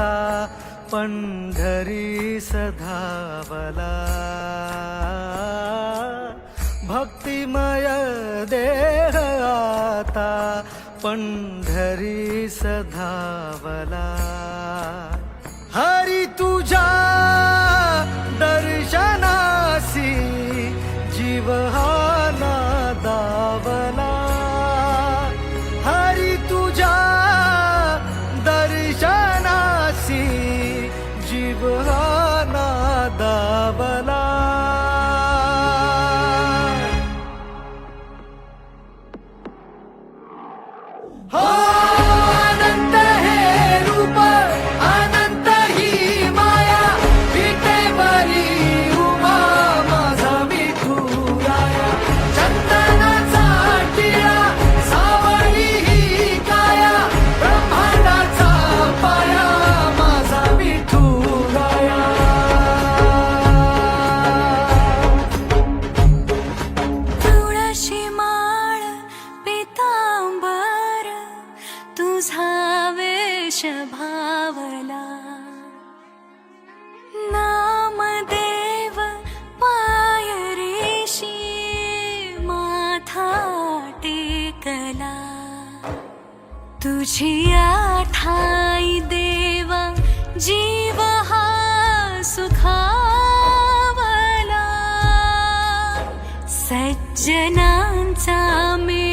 आता पंढरी सधावला भक्तिमय देह आता पंढरी सधावला तुझी आठाई देवा जीव हा सुखावला. सज्जनांचा मे